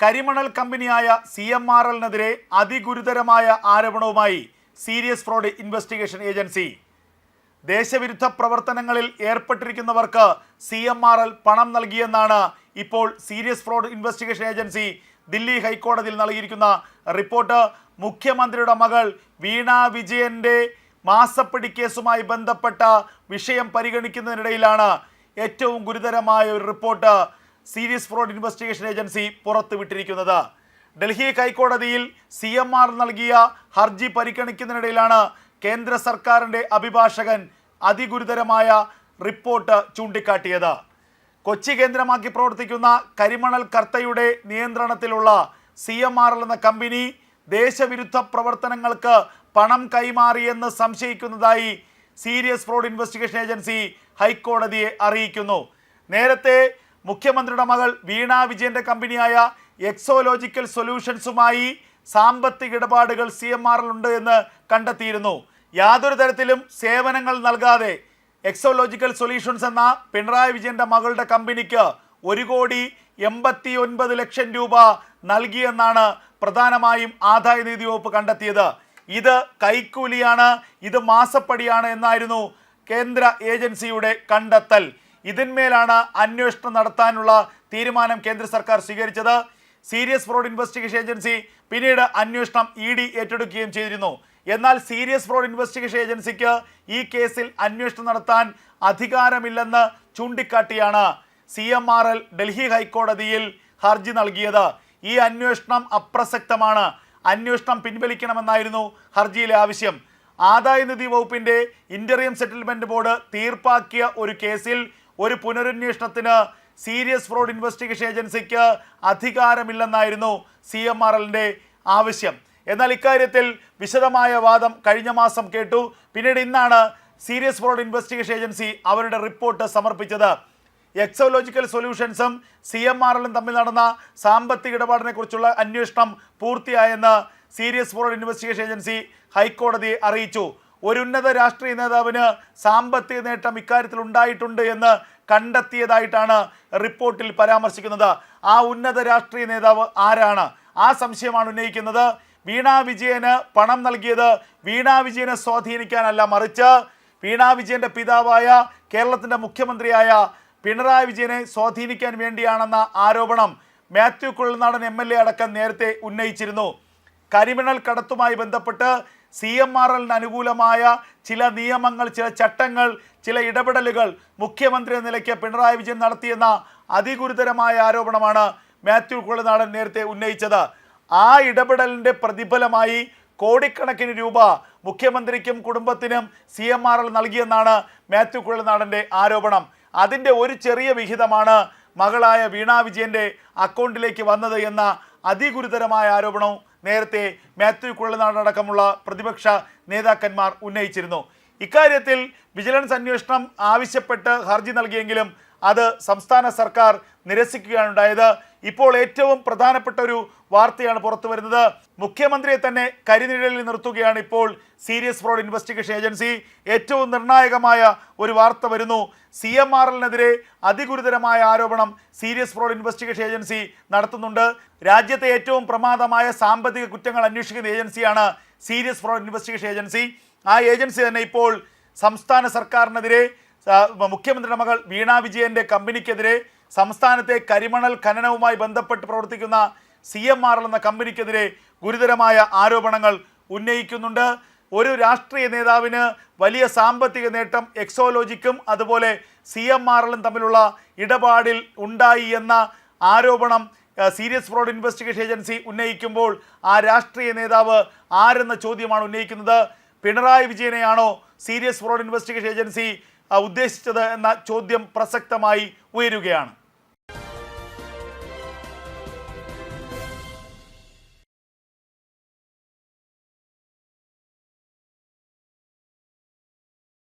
കരിമണൽ കമ്പനിയായ C M R എല്ലിനെതിരെ അതിഗുരുതരമായ ആരോപണവുമായി സീരിയസ് ഫ്രോഡ് ഇൻവെസ്റ്റിഗേഷൻ ഏജൻസി. ദേശവിരുദ്ധ പ്രവർത്തനങ്ങളിൽ ഏർപ്പെട്ടിരിക്കുന്നവർക്ക് സി എം ആർ എൽ പണം നൽകിയെന്നാണ് ഇപ്പോൾ serious fraud investigation agency Delhi ഹൈക്കോടതിയിൽ നൽകിയിരിക്കുന്ന റിപ്പോർട്ട്. മുഖ്യമന്ത്രിയുടെ മകൾ വീണ വിജയന്റെ മാസപ്പിടി കേസുമായി ബന്ധപ്പെട്ട വിഷയം പരിഗണിക്കുന്നതിനിടയിലാണ് ഏറ്റവും ഗുരുതരമായ ഒരു report serious fraud investigation agency പുറത്തുവിട്ടിരിക്കുന്നത്. Delhi ഹൈക്കോടതിയിൽ സി എം ആർ നൽകിയ ഹർജി പരിഗണിക്കുന്നതിനിടയിലാണ് കേന്ദ്ര സർക്കാരിന്റെ അഭിഭാഷകൻ അതിഗുരുതരമായ റിപ്പോർട്ട് ചൂണ്ടിക്കാട്ടിയത്. കൊച്ചി കേന്ദ്രമാക്കി പ്രവർത്തിക്കുന്ന കരിമണൽ കർത്തയുടെ നിയന്ത്രണത്തിലുള്ള സി എം ആർ എന്ന കമ്പനി ദേശവിരുദ്ധ പ്രവർത്തനങ്ങൾക്ക് പണം കൈമാറിയെന്ന് സംശയിക്കുന്നതായി സീരിയസ് ഫ്രോഡ് ഇൻവെസ്റ്റിഗേഷൻ ഏജൻസി ഹൈക്കോടതിയെ അറിയിക്കുന്നു. നേരത്തെ മുഖ്യമന്ത്രിയുടെ മകൾ വീണ വിജയന്റെ കമ്പനിയായ എക്സോലോജിക്കൽ സൊല്യൂഷൻസുമായി സാമ്പത്തിക ഇടപാടുകൾ സി എം ആറിലുണ്ട് എന്ന് കണ്ടെത്തിയിരുന്നു. യാതൊരു തരത്തിലും സേവനങ്ങൾ നൽകാതെ എക്സോലോജിക്കൽ സൊല്യൂഷൻസ് എന്ന പിണറായി വിജയന്റെ മകളുടെ കമ്പനിക്ക് ഒരു കോടി എൺപത്തി ഒൻപത് ലക്ഷം രൂപ നൽകിയെന്നാണ് പ്രധാനമായും ആദായ നികുതി വകുപ്പ് കണ്ടെത്തിയത്. ഇത് കൈക്കൂലിയാണ് ഇത് മാസപ്പടിയാണ് എന്നായിരുന്നു കേന്ദ്ര ഏജൻസിയുടെ കണ്ടെത്തൽ. ഇതിന്മേലാണ് അന്വേഷണം നടത്താനുള്ള തീരുമാനം കേന്ദ്ര സർക്കാർ സ്വീകരിച്ചത്. സീരിയസ് ഫ്രോഡ് ഇൻവെസ്റ്റിഗേഷൻ ഏജൻസി പിന്നീട് അന്വേഷണം ഇ ഡി ഏറ്റെടുക്കുകയും ചെയ്തിരുന്നു. എന്നാൽ സീരിയസ് ഫ്രോഡ് ഇൻവെസ്റ്റിഗേഷൻ ഏജൻസിക്ക് ഈ കേസിൽ അന്വേഷണം നടത്താൻ അധികാരമില്ലെന്ന് ചൂണ്ടിക്കാട്ടിയാണ് C M R L Delhi ഹൈക്കോടതിയിൽ ഹർജി നൽകിയത്. ഈ അന്വേഷണം അപ്രസക്തമാണ്. അന്വേഷണം പിൻവലിക്കണമെന്നായിരുന്നു ഹർജിയിലെ ആവശ്യം. ആദായനിധി വകുപ്പിന്റെ ഇന്ററിയം സെറ്റിൽമെന്റ് ബോർഡ് തീർപ്പാക്കിയ ഒരു കേസിൽ ഒരു പുനരന്വേഷണത്തിന് സീരിയസ് ഫ്രോഡ് ഇൻവെസ്റ്റിഗേഷൻ ഏജൻസിക്ക് അധികാരമില്ലെന്നായിരുന്നു സി എം ആർ എല്ലിന്റെ ആവശ്യം. എന്നാൽ ഇക്കാര്യത്തിൽ വിശദമായ വാദം കഴിഞ്ഞ മാസം കേട്ടു. പിന്നീട് ഇന്നാണ് സീരിയസ് ഫ്രോഡ് ഇൻവെസ്റ്റിഗേഷൻ ഏജൻസി അവരുടെ റിപ്പോർട്ട് സമർപ്പിച്ചത്. എക്സോലോജിക്കൽ സൊല്യൂഷൻസും സി എം ആർ എല്ലും തമ്മിൽ നടന്ന സാമ്പത്തിക ഇടപാടിനെ കുറിച്ചുള്ള അന്വേഷണം പൂർത്തിയായെന്ന് സീരിയസ് ഫ്രോഡ് ഇൻവെസ്റ്റിഗേഷൻ ഏജൻസി ഹൈക്കോടതിയെ അറിയിച്ചു. ഒരു ഉന്നത രാഷ്ട്രീയ നേതാവിന് സാമ്പത്തിക നേട്ടം ഇക്കാര്യത്തിൽ ഉണ്ടായിട്ടുണ്ട് എന്ന് കണ്ടെത്തിയതായിട്ടാണ് റിപ്പോർട്ടിൽ പരാമർശിക്കുന്നത്. ആ ഉന്നത രാഷ്ട്രീയ നേതാവ് ആരാണ്? ആ സംശയമാണ് ഉന്നയിക്കുന്നത്. വീണ വിജയന് പണം നൽകിയത് വീണ വിജയനെ സ്വാധീനിക്കാനല്ല മറിച്ച് വീണ വിജയന്റെ പിതാവായ കേരളത്തിന്റെ മുഖ്യമന്ത്രിയായ പിണറായി വിജയനെ സ്വാധീനിക്കാൻ വേണ്ടിയാണെന്ന ആരോപണം Mathew Kuzhalnadan M L A അടക്കം നേരത്തെ ഉന്നയിച്ചിരുന്നു. കരിമിണൽ കടത്തുമായി ബന്ധപ്പെട്ട് സി എം ആർ എല്ലിന് അനുകൂലമായ ചില നിയമങ്ങൾ ചില ചട്ടങ്ങൾ ചില ഇടപെടലുകൾ മുഖ്യമന്ത്രി എന്ന നിലയ്ക്ക് പിണറായി വിജയൻ നടത്തിയെന്ന അതിഗുരുതരമായ ആരോപണമാണ് മാത്യു കുളനാടൻ നേരത്തെ ഉന്നയിച്ചത്. ആ ഇടപെടലിന്റെ പ്രതിഫലമായി കോടിക്കണക്കിന് രൂപ മുഖ്യമന്ത്രിക്കും കുടുംബത്തിനും സി എം ആർ എൽ നൽകിയെന്നാണ് മാത്യു കുഴൽനാടന്റെ ആരോപണം. അതിന്റെ ഒരു ചെറിയ വിഹിതമാണ് മകളായ വീണാ വിജയന്റെ അക്കൗണ്ടിലേക്ക് വന്നത് എന്ന അതിഗുരുതരമായ ആരോപണവും നേരത്തെ മാത്യു കുഴൽനാടടക്കമുള്ള പ്രതിപക്ഷ നേതാക്കന്മാർ ഉന്നയിച്ചിരുന്നു. ഇക്കാര്യത്തിൽ വിജിലൻസ് അന്വേഷണം ആവശ്യപ്പെട്ട് ഹർജി നൽകിയെങ്കിലും അത് സംസ്ഥാന സർക്കാർ നിരസിക്കുകയാണ് ഉണ്ടായത് ഇപ്പോൾ ഏറ്റവും പ്രധാനപ്പെട്ട ഒരു വാർത്തയാണ് പുറത്തു വരുന്നത്. മുഖ്യമന്ത്രിയെ തന്നെ കരിനിഴലിൽ നിർത്തുകയാണ് ഇപ്പോൾ സീരിയസ് ഫ്രോഡ് ഇൻവെസ്റ്റിഗേഷൻ ഏജൻസി. ഏറ്റവും നിർണായകമായ ഒരു വാർത്ത വരുന്നു. സി എം ആർ എല്ലിനെതിരെ അതിഗുരുതരമായ ആരോപണം സീരിയസ് ഫ്രോഡ് ഇൻവെസ്റ്റിഗേഷൻ ഏജൻസി നടത്തുന്നുണ്ട്. രാജ്യത്തെ ഏറ്റവും പ്രമാദമായ സാമ്പത്തിക കുറ്റങ്ങൾ അന്വേഷിക്കുന്ന ഏജൻസിയാണ് സീരിയസ് ഫ്രോഡ് ഇൻവെസ്റ്റിഗേഷൻ ഏജൻസി. ആ ഏജൻസി തന്നെ ഇപ്പോൾ സംസ്ഥാന സർക്കാരിനെതിരെ മുഖ്യമന്ത്രിയുടെ മകൾ വീണ വിജയന്റെ കമ്പനിക്കെതിരെ സംസ്ഥാനത്തെ കരിമണൽ ഖനനവുമായി ബന്ധപ്പെട്ട് പ്രവർത്തിക്കുന്ന സി എം ആർ എന്ന കമ്പനിക്കെതിരെ ഗുരുതരമായ ആരോപണങ്ങൾ ഉന്നയിക്കുന്നുണ്ട്. ഒരു രാഷ്ട്രീയ നേതാവിന് വലിയ സാമ്പത്തിക നേട്ടം എക്സോലോജിക്കും അതുപോലെ സി എം ആർ എല്ലും തമ്മിലുള്ള ഇടപാടിൽ ഉണ്ടായി എന്ന ആരോപണം സീരിയസ് ഫ്രോഡ് ഇൻവെസ്റ്റിഗേഷൻ ഏജൻസി ഉന്നയിക്കുമ്പോൾ ആ രാഷ്ട്രീയ നേതാവ് ആരെന്ന ചോദ്യമാണ് ഉന്നയിക്കുന്നത്. പിണറായി വിജയനെയാണോ സീരിയസ് ഫ്രോഡ് ഇൻവെസ്റ്റിഗേഷൻ ഏജൻസി ഉദ്ദേശിച്ചത് എന്ന ചോദ്യം പ്രസക്തമായി ഉയരുകയാണ്.